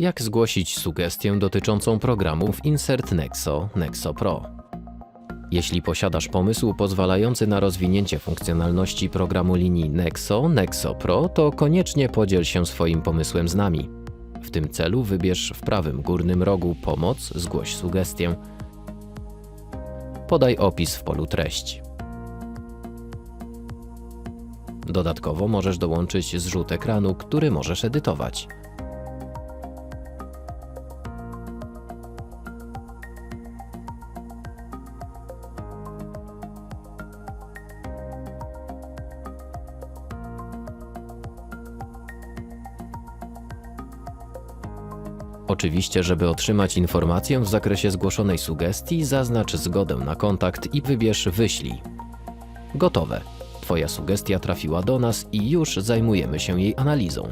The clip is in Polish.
Jak zgłosić sugestię dotyczącą programów Insert Nexo, Nexo Pro? Jeśli posiadasz pomysł pozwalający na rozwinięcie funkcjonalności programu linii Nexo, Nexo Pro, to koniecznie podziel się swoim pomysłem z nami. W tym celu wybierz w prawym górnym rogu Pomoc, zgłoś sugestię. Podaj opis w polu treść. Dodatkowo możesz dołączyć zrzut ekranu, który możesz edytować. Oczywiście, żeby otrzymać informację w zakresie zgłoszonej sugestii, zaznacz zgodę na kontakt i wybierz Wyślij. Gotowe. Twoja sugestia trafiła do nas i już zajmujemy się jej analizą.